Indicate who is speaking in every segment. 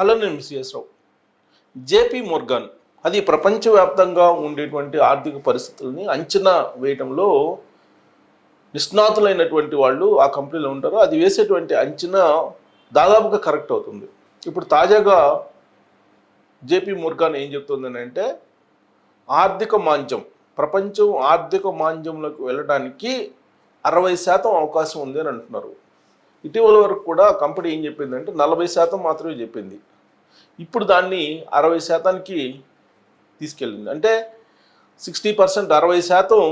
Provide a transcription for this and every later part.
Speaker 1: Hello నేను మిస్ఎస్ రావు JP Morgan అది ప్రపంచవ్యాప్తంగా ఉండేటువంటి ఆర్థిక పరిస్థితుల్ని అంచనా వేయటంలో నిష్ణాతులైనటువంటి వాళ్ళు ఆ కంపెనీలో ఉంటారు. అది వేసేటువంటి అంచనా దాదాపుగా కరెక్ట్ అవుతుంది. ఇప్పుడు తాజాగా జేపీ మోర్గాన్ ఏం చెప్తుందని అంటే ఆర్థిక మాంద్యం ప్రపంచం ఆర్థిక మాంద్యంలోకి వెళ్ళడానికి అరవై శాతం అవకాశం ఉంది అని అంటున్నారు. ఇటీవల వరకు కూడా కంపెనీ ఏం చెప్పిందంటే నలభై శాతం మాత్రమే చెప్పింది. ఇప్పుడు దాన్ని అరవై శాతానికి తీసుకెళ్ళింది. అంటే సిక్స్టీ పర్సెంట్ అరవై శాతం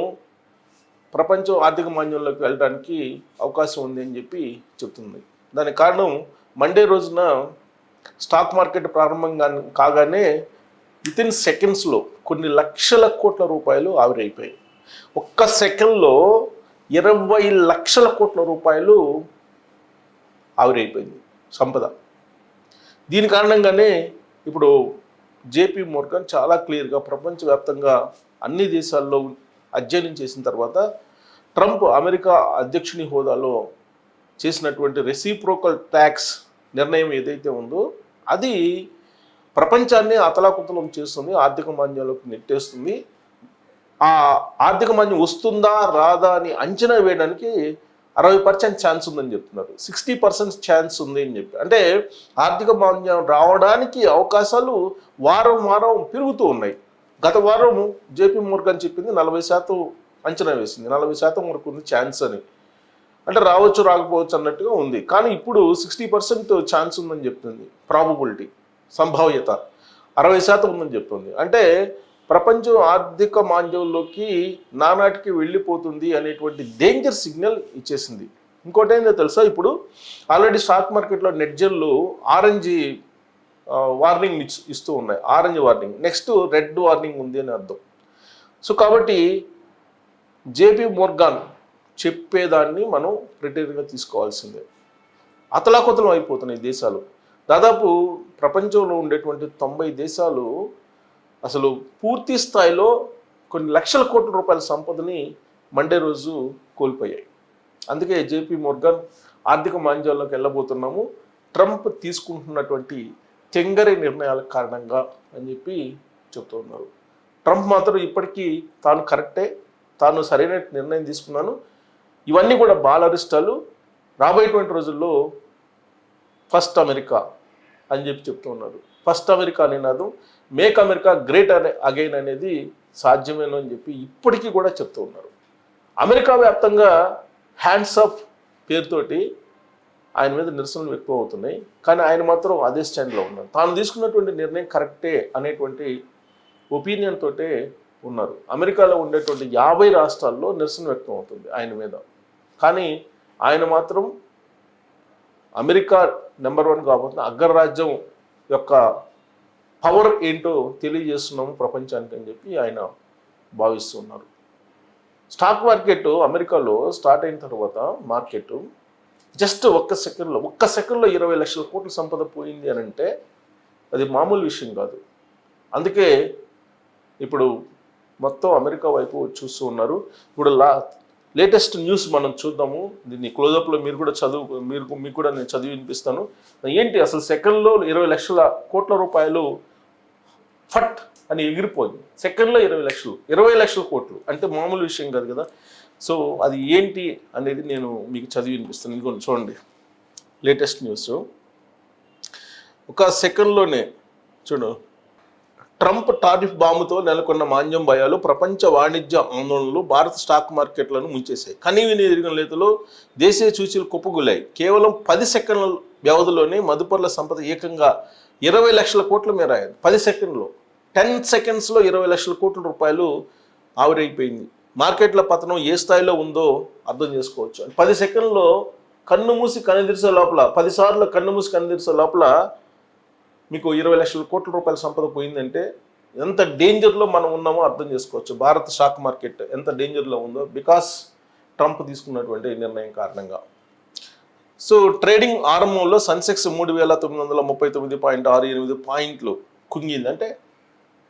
Speaker 1: ప్రపంచం ఆర్థిక మాంద్యంలోకి వెళ్ళడానికి అవకాశం ఉంది అని చెప్పి చెప్తుంది. దానికి కారణం మండే రోజున స్టాక్ మార్కెట్ ప్రారంభంగా కాగానే విత్ ఇన్ సెకండ్స్లో కొన్ని లక్షల కోట్ల రూపాయలు ఆవిరైపోయాయి. ఒక్క సెకండ్లో ఇరవై లక్షల కోట్ల రూపాయలు ఆవిరైపోయింది సంపద. దీని కారణంగానే ఇప్పుడు జేపీ మోర్గన్ చాలా క్లియర్గా ప్రపంచవ్యాప్తంగా అన్ని దేశాల్లో అధ్యయనం చేసిన తర్వాత ట్రంప్ అమెరికా అధ్యక్షుని హోదాలో చేసినటువంటి రెసిప్రోకల్ ట్యాక్స్ నిర్ణయం ఏదైతే ఉందో అది ప్రపంచాన్ని అతలాకుతలం చేస్తుంది ఆర్థిక మాంద్యంలోకి నెట్టేస్తుంది. ఆ ఆర్థిక మాంద్యం వస్తుందా రాదా అని అంచనా వేయడానికి అరవై పర్సెంట్ ఛాన్స్ ఉందని చెప్తున్నారు. సిక్స్టీ పర్సెంట్ ఛాన్స్ ఉంది అని చెప్పి. అంటే ఆర్థిక మాంద్యం రావడానికి అవకాశాలు వారం వారం పెరుగుతూ ఉన్నాయి. గత వారం జేపీ మోర్గన్ చెప్పింది నలభై శాతం అంచనా వేసింది. నలభై శాతం వరకు ఉంది ఛాన్స్ అని. అంటే రావచ్చు రాకపోవచ్చు అన్నట్టుగా ఉంది. కానీ ఇప్పుడు సిక్స్టీ పర్సెంట్ ఛాన్స్ ఉందని చెప్తుంది. ప్రాబబిలిటీ సంభావ్యత. అరవై శాతం ఉందని చెప్తుంది. అంటే ప్రపంచం ఆర్థిక మాంద్యంలోకి నానాటికి వెళ్ళిపోతుంది అనేటువంటి డేంజర్ సిగ్నల్ ఇచ్చేసింది. ఇంకోటి ఏంటో తెలుసా? ఇప్పుడు ఆల్రెడీ స్టాక్ మార్కెట్లో నెట్జర్లు ఆరెంజ్ వార్నింగ్ ఇస్తూ ఉన్నాయి. Orange warning next red warning ఉంది అని అర్థం. సో కాబట్టి జేపీ మోర్గాన్ చెప్పేదాన్ని మనం రిటైర్గా తీసుకోవాల్సిందే. అతలాకుతలం అయిపోతున్నాయి దేశాలు. దాదాపు ప్రపంచంలో ఉండేటువంటి తొంభై దేశాలు అసలు పూర్తి స్థాయిలో కొన్ని లక్షల కోట్ల రూపాయల సంపదని మండే రోజు కోల్పోయాయి. అందుకే జేపీ మోర్గన్ ఆర్థిక మాంద్యాల్లోకి వెళ్ళబోతున్నాము. ట్రంప్ తీసుకుంటున్నటువంటి తెంగరి నిర్ణయాల కారణంగా అని చెప్పి చెప్తూ ఉన్నారు. ట్రంప్ మాత్రం ఇప్పటికీ తాను కరెక్టే తాను సరైన నిర్ణయం తీసుకున్నాను. ఇవన్నీ కూడా బాలరిష్టాలు రాబోయేటువంటి రోజుల్లో ఫస్ట్ అమెరికా అని చెప్పి చెప్తూ ఉన్నారు. ఫస్ట్ అమెరికా నినాదం మేక్ అమెరికా గ్రేట్ అనే అగైన్ అనేది సాధ్యమేనో అని చెప్పి ఇప్పటికీ కూడా చెప్తూ ఉన్నారు. అమెరికా వ్యాప్తంగా హ్యాండ్స్ అప్ పేరుతోటి ఆయన మీద నిరసనలు ఎక్కువ అవుతున్నాయి. కానీ ఆయన మాత్రం అదే స్టాండ్లో ఉన్నారు. తాను తీసుకున్నటువంటి నిర్ణయం కరెక్టే అనేటువంటి ఒపీనియన్ తోటే ఉన్నారు. అమెరికాలో ఉండేటువంటి యాభై రాష్ట్రాల్లో నిరసన వ్యక్తం అవుతుంది ఆయన మీద. కానీ ఆయన మాత్రం అమెరికా నెంబర్ వన్ కాబోతున్న అగ్రరాజ్యం యొక్క పవర్ ఏంటో తెలియజేస్తున్నాము ప్రపంచానికి అని చెప్పి ఆయన భావిస్తున్నారు స్టాక్ మార్కెట్ అమెరికాలో స్టార్ట్ అయిన తర్వాత మార్కెట్ జస్ట్ ఒక్క సెకండ్లో ఒక్క సెకండ్లో ఇరవై లక్షల కోట్ల సంపద పోయింది అని అంటే అది మామూలు విషయం కాదు. అందుకే ఇప్పుడు మొత్తం అమెరికా వైపు చూస్తూ ఉన్నారు. ఇప్పుడు లా లేటెస్ట్ న్యూస్ మనం చూద్దాము. దీన్ని క్లోజప్లో మీరు కూడా చదువు మీరు మీకు కూడా నేను చదివి వినిపిస్తాను. ఏంటి అసలు సెకండ్లో ఇరవై లక్షల కోట్ల రూపాయలు ఫట్ అని ఎగిరిపోయింది. సెకండ్లో ఇరవై లక్షలు ఇరవై లక్షల కోట్లు. అంటే మామూలు విషయం కాదు కదా. సో అది ఏంటి అనేది నేను మీకు చదివి వినిపిస్తాను. ఇంకొన్ని చూడండి. Latest news. ఒక సెకండ్లోనే చూడు. ట్రంప్ టారిఫ్ బాంబుతో నెలకొన్న మాంద్యం భయాలు ప్రపంచ వాణిజ్య ఆందోళనలు భారత స్టాక్ మార్కెట్లను ముంచేశాయి. కనీవిని ఎరిగిన లేతలో దేశీయ సూచీలు కుప్పగులాయి కేవలం పది సెకండ్ల వ్యవధిలోనే మదుపర్ల సంపద ఏకంగా ఇరవై లక్షల కోట్ల మేర పది సెకండ్లో. టెన్ సెకండ్స్లో ఇరవై లక్షల కోట్ల రూపాయలు ఆవిరైపోయింది. మార్కెట్ల పతనం ఏ స్థాయిలో ఉందో అర్థం చేసుకోవచ్చు. పది సెకండ్లో కన్ను మూసి కనుదిరిసే లోపల పదిసార్లు కన్ను మూసి కనుదిరిసే లోపల మీకు ఇరవై లక్షల కోట్ల రూపాయల సంపద పోయిందంటే ఎంత డేంజర్లో మనం ఉన్నామో అర్థం చేసుకోవచ్చు. భారత స్టాక్ మార్కెట్ ఎంత డేంజర్లో ఉందో బికాస్ ట్రంప్ తీసుకున్నటువంటి నిర్ణయం కారణంగా. సో ట్రేడింగ్ ఆరంభంలో సెన్సెక్స్ మూడు వేల తొమ్మిది వందల ముప్పై తొమ్మిది పాయింట్ ఆరు ఎనిమిది పాయింట్లు కుంగింది. అంటే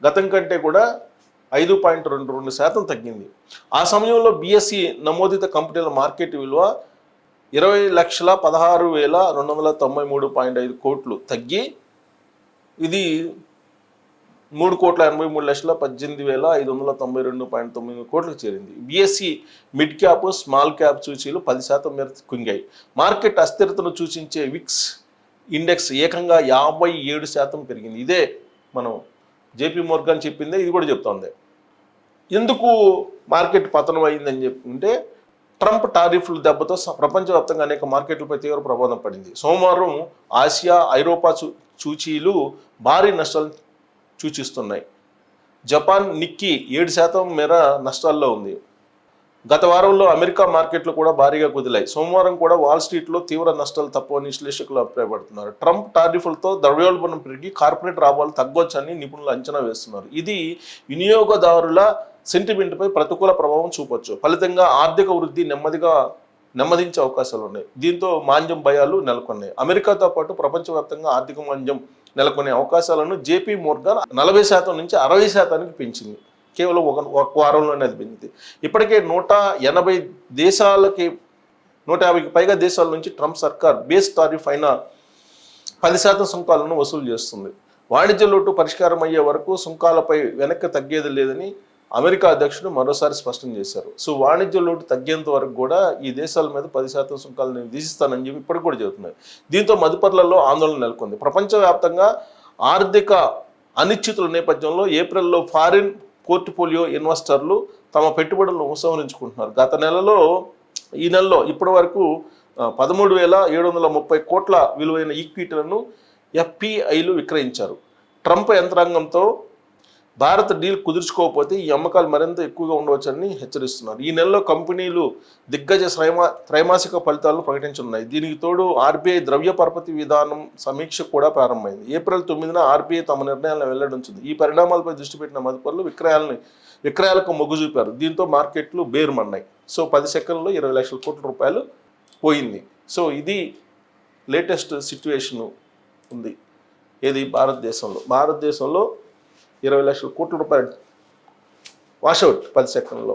Speaker 1: గతం కంటే కూడా ఐదు పాయింట్ రెండు రెండు శాతం తగ్గింది. ఆ సమయంలో బిఎస్సి నమోదిత కంపెనీల మార్కెట్ విలువ ఇరవై లక్షల పదహారు వేల రెండు వందల తొంభై మూడు పాయింట్ ఐదు కోట్లు తగ్గి ఇది మూడు కోట్ల ఎనభై మూడు లక్షల పద్దెనిమిది వేల ఐదు వందల తొంభై రెండు పాయింట్ తొమ్మిది కోట్లకు చేరింది. BSE mid cap small cap సూచీలు పది శాతం మేర కుంగాయి. మార్కెట్ అస్థిరతను సూచించే విక్స్ ఇండెక్స్ ఏకంగా యాభై ఏడు శాతం పెరిగింది. ఇదే మనం జేపీ మోర్గాన్ చెప్పిందే ఇది కూడా చెప్తోంది. ఎందుకు మార్కెట్ పతనం అయిందని చెప్పుకుంటే ట్రంప్ టారిఫ్ల దెబ్బతో స- ప్రపంచవ్యాప్తంగా అనేక మార్కెట్లపై తీవ్ర ప్రభావం పడింది. సోమవారం ఆసియా ఐరోపా సూచీలు భారీ నష్టాలు సూచిస్తున్నాయి. జపాన్ నిక్కీ ఏడు శాతం మేర నష్టాల్లో ఉంది. గత వారంలో అమెరికా మార్కెట్లు కూడా భారీగా కుదిలాయి. సోమవారం కూడా వాల్ స్ట్రీట్లో తీవ్ర నష్టాలు తప్పవని విశ్లేషకులు అభిప్రాయపడుతున్నారు. ట్రంప్ టారిఫ్లతో ద్రవ్యోల్బణం పెరిగి కార్పొరేట్ లాభాలు తగ్గొచ్చని నిపుణులు అంచనా వేస్తున్నారు. ఇది వినియోగదారుల సెంటిమెంట్పై ప్రతికూల ప్రభావం చూపొచ్చు. ఫలితంగా ఆర్థిక వృద్ధి నెమ్మదిగా నెమ్మదించే అవకాశాలు ఉన్నాయి. దీంతో మాంద్యం భయాలు నెలకొన్నాయి. అమెరికాతో పాటు ప్రపంచవ్యాప్తంగా ఆర్థిక మాంద్యం నెలకొనే అవకాశాలను జేపీ మోర్గాన్ నలభై శాతం నుంచి అరవై శాతానికి పెంచింది. కేవలం ఒక ఒక వారంలోనే అది పెంచింది ఇప్పటికే నూట ఎనభై దేశాలకి నూట యాభైకి పైగా దేశాల నుంచి ట్రంప్ సర్కార్ బేస్ టారిఫ్ అయిన పది శాతం సుంకాలను వసూలు చేస్తుంది. వాణిజ్య లోటు పరిష్కారం అయ్యే వరకు సుంకాలపై వెనక్కి తగ్గేది లేదని అమెరికా అధ్యక్షుడు మరోసారి స్పష్టం చేశారు. సో వాణిజ్య లోటు తగ్గేంత వరకు కూడా ఈ దేశాల మీద పది శాతం సుంకాలు నేను విధిస్తానని చెప్పి ఇప్పటికి కూడా చెబుతున్నాయి. దీంతో మదుపర్లలో ఆందోళన నెలకొంది. ప్రపంచవ్యాప్తంగా ఆర్థిక అనిశ్చితుల నేపథ్యంలో ఏప్రిల్లో ఫారిన్ పోర్ట్ఫోలియో ఇన్వెస్టర్లు తమ పెట్టుబడులను ఉపసంహరించుకుంటున్నారు. గత నెలలో ఈ నెలలో ఇప్పటి వరకు పదమూడు వేల ఏడు వందల ముప్పై కోట్ల విలువైన ఈక్విటీలను ఎఫ్పిఐలు విక్రయించారు. ట్రంప్ యంత్రాంగంతో భారత్ డీల్ కుదుర్చుకోకపోతే ఈ అమ్మకాలు మరింత ఎక్కువగా ఉండవచ్చని హెచ్చరిస్తున్నారు. ఈ నెలలో కంపెనీలు దిగ్గజ త్రైమా త్రైమాసిక ఫలితాలను ప్రకటించనున్నాయి. దీనికి తోడు ఆర్బీఐ ద్రవ్య పరపతి విధానం సమీక్ష కూడా ప్రారంభమైంది. ఏప్రిల్ తొమ్మిదిన ఆర్బీఐ తమ నిర్ణయాలను వెల్లడించింది. ఈ పరిణామాలపై దృష్టి పెట్టిన మదుపరులు విక్రయాలని విక్రయాలకు మొగ్గు చూపారు. దీంతో మార్కెట్లు బేరుమన్నాయి. సో పది సెకండ్లో ఇరవై లక్షల కోట్ల రూపాయలు పోయింది. సో ఇది లేటెస్ట్ సిచ్యువేషను ఉంది. ఏది? భారతదేశంలో. భారతదేశంలో ఇరవై లక్షల కోట్ల రూపాయలు వాషౌట్ పది సెకండ్లో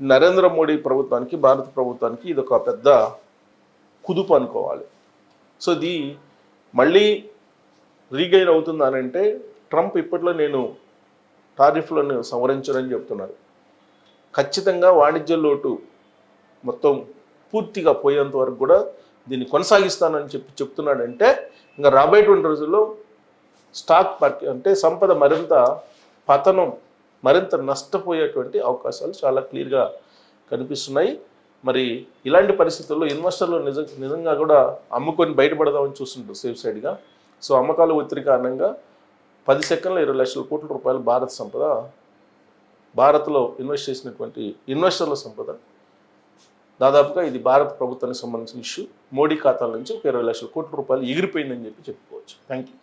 Speaker 1: నరేంద్ర మోడీ ప్రభుత్వానికి భారత ప్రభుత్వానికి ఇది ఒక పెద్ద కుదుపు అనుకోవాలి. సో ఇది మళ్ళీ రీగైన్ అవుతుందనంటే అని అంటే ట్రంప్ ఇప్పట్లో నేను టారిఫ్లను సవరించనని చెప్తున్నారు. ఖచ్చితంగా వాణిజ్య లోటు మొత్తం పూర్తిగా పోయేంత వరకు కూడా దీన్ని కొనసాగిస్తానని చెప్పి చెప్తున్నాడంటే ఇంకా రాబోయేటువంటి రోజుల్లో స్టాక్ మార్కెట్ అంటే సంపద మరింత పతనం మరింత నష్టపోయేటువంటి అవకాశాలు చాలా క్లియర్గా కనిపిస్తున్నాయి. మరి ఇలాంటి పరిస్థితుల్లో ఇన్వెస్టర్లు నిజం నిజంగా కూడా అమ్ముకొని బయటపడదామని చూస్తుంటారు సేఫ్ సైడ్గా. సో అమ్మకాలు ఒత్తిడి కారణంగా పది సెకండ్లో ఇరవై లక్షల కోట్ల రూపాయలు భారత సంపద భారత్లో ఇన్వెస్ట్ చేసినటువంటి ఇన్వెస్టర్ల సంపద. దాదాపుగా ఇది భారత ప్రభుత్వానికి సంబంధించిన ఇష్యూ. మోడీ ఖాతాల నుంచి ఒక ఇరవై లక్షల కోట్ల రూపాయలు ఎగిరిపోయిందని చెప్పి చెప్పుకోవచ్చు. Thank you